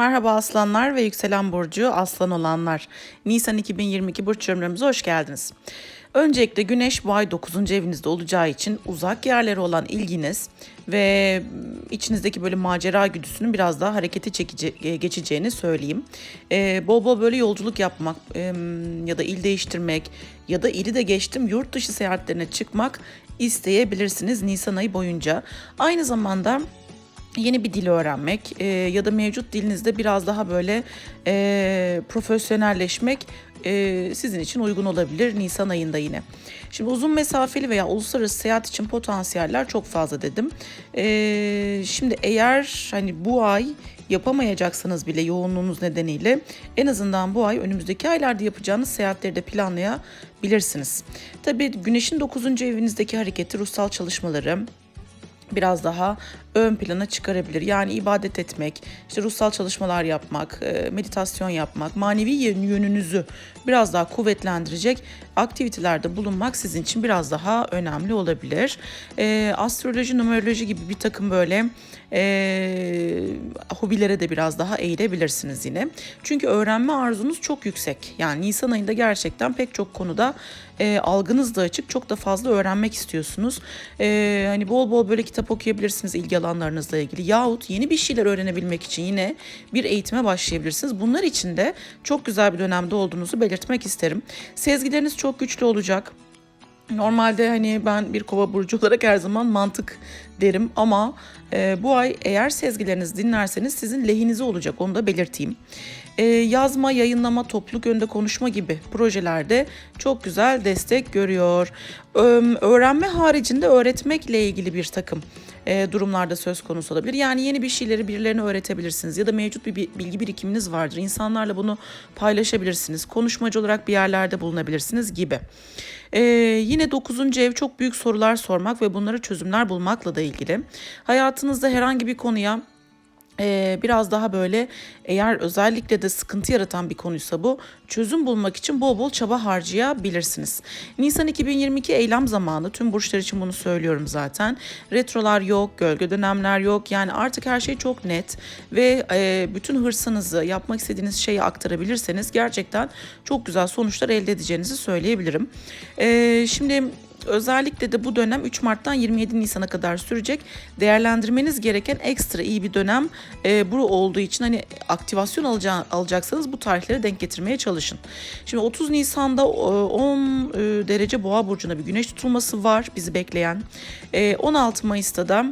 Merhaba aslanlar ve yükselen burcu aslan olanlar. Nisan 2022 burç yorumlarımıza hoş geldiniz. Öncelikle güneş bu ay 9. evinizde olacağı için uzak yerlere olan ilginiz ve içinizdeki böyle macera güdüsünün biraz daha harekete çekici, e, geçeceğini söyleyeyim. Ee, bol bol böyle yolculuk yapmak e, ya da il değiştirmek ya da ili de geçtim yurt dışı seyahatlerine çıkmak isteyebilirsiniz Nisan ayı boyunca. Aynı zamanda yeni bir dil öğrenmek e, ya da mevcut dilinizde biraz daha böyle e, profesyonelleşmek e, sizin için uygun olabilir Nisan ayında yine. Şimdi uzun mesafeli veya uluslararası seyahat için potansiyeller çok fazla dedim. E, şimdi eğer hani bu ay yapamayacaksanız bile yoğunluğunuz nedeniyle en azından bu ay önümüzdeki aylarda yapacağınız seyahatleri de planlayabilirsiniz. Tabii güneşin 9. evinizdeki hareketi ruhsal çalışmaları, biraz daha ön plana çıkarabilir. Yani ibadet etmek, işte ruhsal çalışmalar yapmak, e, meditasyon yapmak, manevi yönünüzü biraz daha kuvvetlendirecek aktivitelerde bulunmak sizin için biraz daha önemli olabilir. E, astroloji, numeroloji gibi bir takım böyle e, hobilere de biraz daha eğilebilirsiniz yine. Çünkü öğrenme arzunuz çok yüksek. Yani Nisan ayında gerçekten pek çok konuda e, algınız da açık. Çok da fazla öğrenmek istiyorsunuz. E, hani bol bol böyle kitap okuyabilirsiniz ilgi alanlarınızla ilgili. Yahut yeni bir şeyler öğrenebilmek için yine bir eğitime başlayabilirsiniz. Bunlar için de çok güzel bir dönemde olduğunuzu belirtmek isterim. Sezgileriniz çok güçlü olacak. Normalde hani ben bir kova burcu olarak her zaman mantık derim ama e, bu ay eğer sezgilerinizi dinlerseniz sizin lehinize olacak onu da belirteyim. E, yazma, yayınlama, topluluk önünde konuşma gibi projelerde çok güzel destek görüyor. Öğrenme haricinde öğretmekle ilgili bir takım e, durumlarda söz konusu olabilir. Yani yeni bir şeyleri birilerine öğretebilirsiniz ya da mevcut bir bilgi birikiminiz vardır. İnsanlarla bunu paylaşabilirsiniz. Konuşmacı olarak bir yerlerde bulunabilirsiniz gibi. Ee, yine 9. ev çok büyük sorular sormak ve bunlara çözümler bulmakla da ilgili. Hayatınızda herhangi bir konuya ee, biraz daha böyle eğer özellikle de sıkıntı yaratan bir konuysa bu çözüm bulmak için bol bol çaba harcayabilirsiniz. Nisan 2022 eylem zamanı tüm burçlar için bunu söylüyorum zaten. Retrolar yok, gölge dönemler yok yani artık her şey çok net ve e, bütün hırsınızı yapmak istediğiniz şeyi aktarabilirseniz gerçekten çok güzel sonuçlar elde edeceğinizi söyleyebilirim. E, şimdi Özellikle de bu dönem 3 Mart'tan 27 Nisan'a kadar sürecek. Değerlendirmeniz gereken ekstra iyi bir dönem e, bu olduğu için hani aktivasyon alacağı, alacaksanız bu tarihlere denk getirmeye çalışın. Şimdi 30 Nisan'da 10 e, derece boğa burcunda bir güneş tutulması var bizi bekleyen. E, 16 Mayıs'ta da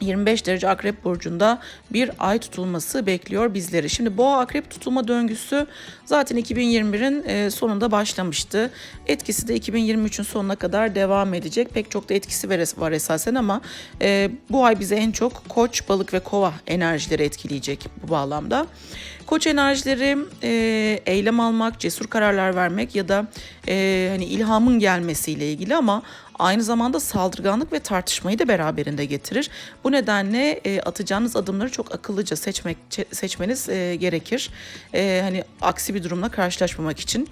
25 derece akrep burcunda bir ay tutulması bekliyor bizleri. Şimdi boğa akrep tutulma döngüsü zaten 2021'in e, sonunda başlamıştı. Etkisi de 2023'ün sonuna kadar devam edecek. Pek çok da etkisi var esasen ama e, bu ay bize en çok koç, balık ve kova enerjileri etkileyecek bu bağlamda. Koç enerjileri e, eylem almak, cesur kararlar vermek ya da e, hani ilhamın gelmesiyle ilgili ama aynı zamanda saldırganlık ve tartışmayı da beraberinde getirir. Bu nedenle e, atacağınız adımları çok akıllıca seçmek seçmeniz e, gerekir. E, hani aksi bir durumla karşılaşmamak için.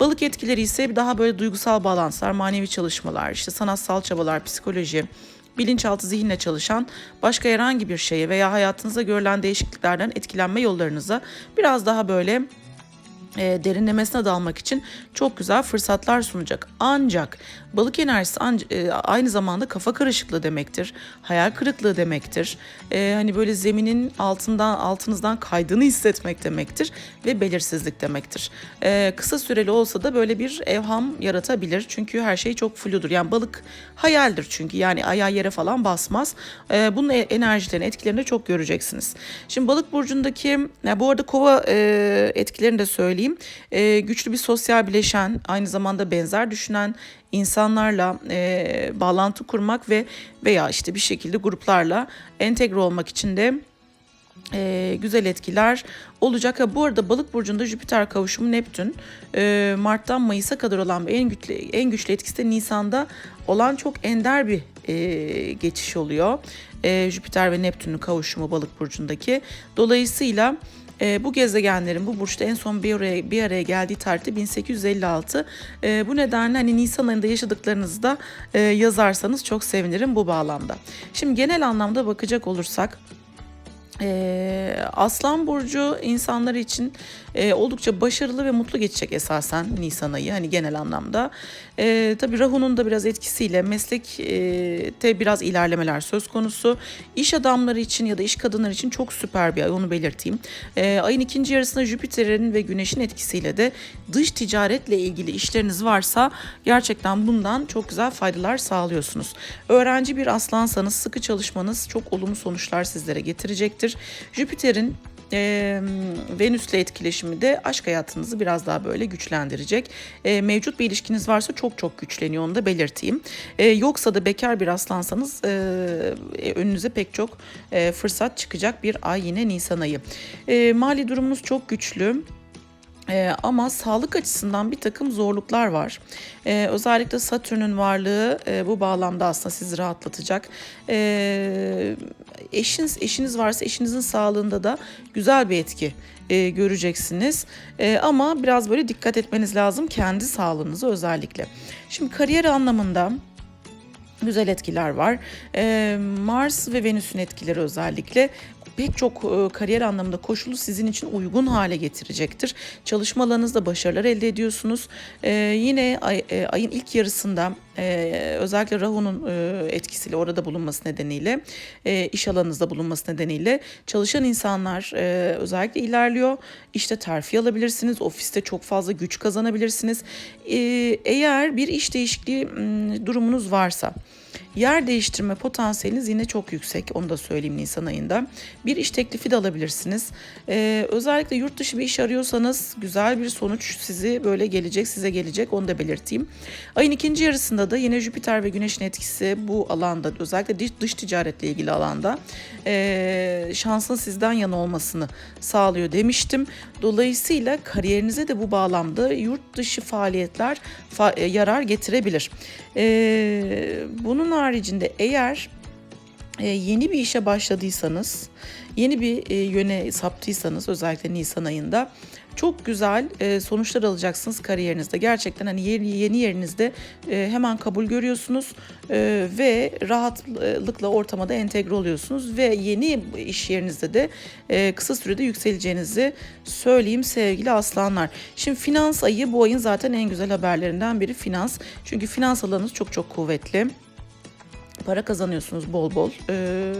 Balık etkileri ise daha böyle duygusal balanslar, manevi çalışmalar, işte sanatsal çabalar, psikoloji, bilinçaltı zihinle çalışan başka herhangi bir şeye veya hayatınızda görülen değişikliklerden etkilenme yollarınıza biraz daha böyle e, derinlemesine dalmak için çok güzel fırsatlar sunacak. Ancak balık enerjisi e, aynı zamanda kafa karışıklığı demektir. Hayal kırıklığı demektir. E, hani böyle zeminin altından altınızdan kaydığını hissetmek demektir ve belirsizlik demektir. E, kısa süreli olsa da böyle bir evham yaratabilir. Çünkü her şey çok fludur. Yani balık hayaldir çünkü. Yani ayağı yere falan basmaz. E, bunun e, enerjilerini, etkilerini çok göreceksiniz. Şimdi balık burcundaki, yani bu arada kova e, etkilerini de söyleyeyim söyleyeyim. E, güçlü bir sosyal bileşen, aynı zamanda benzer düşünen insanlarla e, bağlantı kurmak ve veya işte bir şekilde gruplarla entegre olmak için de e, güzel etkiler olacak. Ha, bu arada Balık burcunda Jüpiter kavuşumu Neptün e, Mart'tan Mayıs'a kadar olan en güçlü en güçlü etkisi de Nisan'da olan çok ender bir e, geçiş oluyor. E, Jüpiter ve Neptün'ün kavuşumu Balık burcundaki. Dolayısıyla e, bu gezegenlerin bu burçta en son bir araya, bir araya geldiği tarihte 1856. E, bu nedenle hani Nisan ayında yaşadıklarınızı da e, yazarsanız çok sevinirim bu bağlamda. Şimdi genel anlamda bakacak olursak Ee, Aslan burcu insanları için e, oldukça başarılı ve mutlu geçecek esasen Nisan ayı hani genel anlamda. E, tabii Rahu'nun da biraz etkisiyle meslekte biraz ilerlemeler söz konusu. İş adamları için ya da iş kadınları için çok süper bir ay onu belirteyim. E, ayın ikinci yarısında Jüpiter'in ve Güneş'in etkisiyle de dış ticaretle ilgili işleriniz varsa gerçekten bundan çok güzel faydalar sağlıyorsunuz. Öğrenci bir aslansanız sıkı çalışmanız çok olumlu sonuçlar sizlere getirecektir. Jüpiter'in e, Venüs'le etkileşimi de aşk hayatınızı biraz daha böyle güçlendirecek. E, mevcut bir ilişkiniz varsa çok çok güçleniyor onu da belirteyim. E, yoksa da bekar bir aslansanız e, önünüze pek çok e, fırsat çıkacak bir ay yine Nisan ayı. E, mali durumunuz çok güçlü. Ee, ama sağlık açısından bir takım zorluklar var. Ee, özellikle Satürn'ün varlığı e, bu bağlamda aslında sizi rahatlatacak. Ee, eşiniz eşiniz varsa eşinizin sağlığında da güzel bir etki e, göreceksiniz. E, ama biraz böyle dikkat etmeniz lazım kendi sağlığınıza özellikle. Şimdi kariyer anlamında güzel etkiler var. Ee, Mars ve Venüs'ün etkileri özellikle pek çok e, kariyer anlamında koşulu sizin için uygun hale getirecektir. Çalışma alanınızda başarılar elde ediyorsunuz. Ee, yine e, ayın ilk yarısında e, özellikle Rahu'nun e, etkisiyle orada bulunması nedeniyle e, iş alanınızda bulunması nedeniyle çalışan insanlar e, özellikle ilerliyor. İşte terfi alabilirsiniz. Ofiste çok fazla güç kazanabilirsiniz. E, eğer bir iş değişikliği durumunuz varsa Yer değiştirme potansiyeliniz yine çok yüksek. Onu da söyleyeyim Nisan ayında. Bir iş teklifi de alabilirsiniz. Ee, özellikle yurt dışı bir iş arıyorsanız güzel bir sonuç sizi böyle gelecek, size gelecek. Onu da belirteyim. Ayın ikinci yarısında da yine Jüpiter ve Güneş'in etkisi bu alanda özellikle dış, dış ticaretle ilgili alanda e, şansın sizden yana olmasını sağlıyor demiştim. Dolayısıyla kariyerinize de bu bağlamda yurt dışı faaliyetler fa- yarar getirebilir. E, bunun haricinde eğer e, yeni bir işe başladıysanız, yeni bir e, yöne saptıysanız özellikle Nisan ayında çok güzel e, sonuçlar alacaksınız kariyerinizde. Gerçekten hani yeni, yeni yerinizde hemen kabul görüyorsunuz ve rahatlıkla ortama da entegre oluyorsunuz ve yeni iş yerinizde de kısa sürede yükseleceğinizi söyleyeyim sevgili aslanlar. Şimdi finans ayı bu ayın zaten en güzel haberlerinden biri finans. Çünkü finans alanınız çok çok kuvvetli para kazanıyorsunuz bol bol. Ee,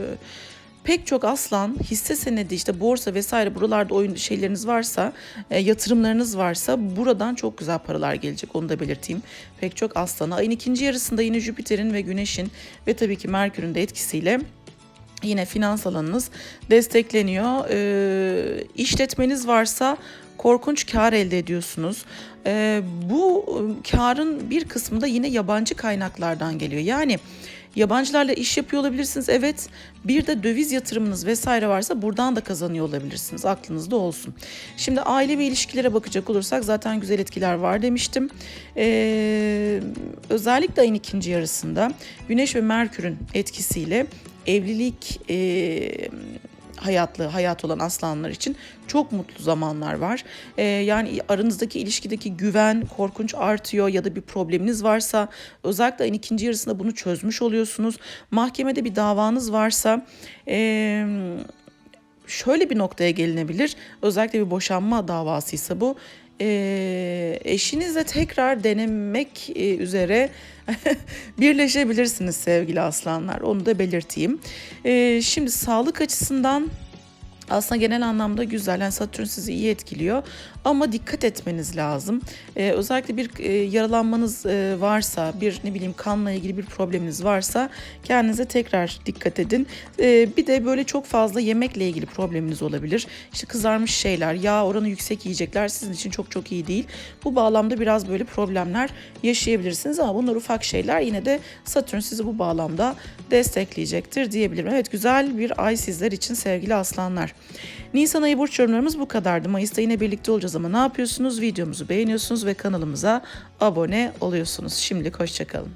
pek çok aslan hisse senedi işte borsa vesaire buralarda oyun şeyleriniz varsa e, yatırımlarınız varsa buradan çok güzel paralar gelecek onu da belirteyim. Pek çok aslana ayın ikinci yarısında yine Jüpiter'in ve Güneş'in ve tabii ki Merkür'ün de etkisiyle yine finans alanınız destekleniyor. Ee, işletmeniz varsa korkunç kar elde ediyorsunuz. Ee, bu karın bir kısmı da yine yabancı kaynaklardan geliyor. Yani Yabancılarla iş yapıyor olabilirsiniz evet. Bir de döviz yatırımınız vesaire varsa buradan da kazanıyor olabilirsiniz. Aklınızda olsun. Şimdi aile ve ilişkilere bakacak olursak zaten güzel etkiler var demiştim. Ee, özellikle ayın ikinci yarısında Güneş ve Merkür'ün etkisiyle evlilik e, hayatlı hayat olan aslanlar için çok mutlu zamanlar var. Ee, yani aranızdaki ilişkideki güven korkunç artıyor ya da bir probleminiz varsa özellikle ayın ikinci yarısında bunu çözmüş oluyorsunuz. Mahkemede bir davanız varsa ee, şöyle bir noktaya gelinebilir. Özellikle bir boşanma davasıysa bu e, eşinizle tekrar denemek e, üzere birleşebilirsiniz sevgili aslanlar. Onu da belirteyim. E, şimdi sağlık açısından aslında genel anlamda güzel. Yani Satürn sizi iyi etkiliyor. Ama dikkat etmeniz lazım. Ee, özellikle bir e, yaralanmanız e, varsa, bir ne bileyim kanla ilgili bir probleminiz varsa kendinize tekrar dikkat edin. Ee, bir de böyle çok fazla yemekle ilgili probleminiz olabilir. İşte kızarmış şeyler, yağ oranı yüksek yiyecekler sizin için çok çok iyi değil. Bu bağlamda biraz böyle problemler yaşayabilirsiniz ama bunlar ufak şeyler. Yine de Satürn sizi bu bağlamda destekleyecektir diyebilirim. Evet güzel bir ay sizler için sevgili aslanlar. Nisan ayı burç yorumlarımız bu kadardı. Mayıs'ta yine birlikte olacağız ama ne yapıyorsunuz? Videomuzu beğeniyorsunuz ve kanalımıza abone oluyorsunuz. Şimdilik hoşçakalın.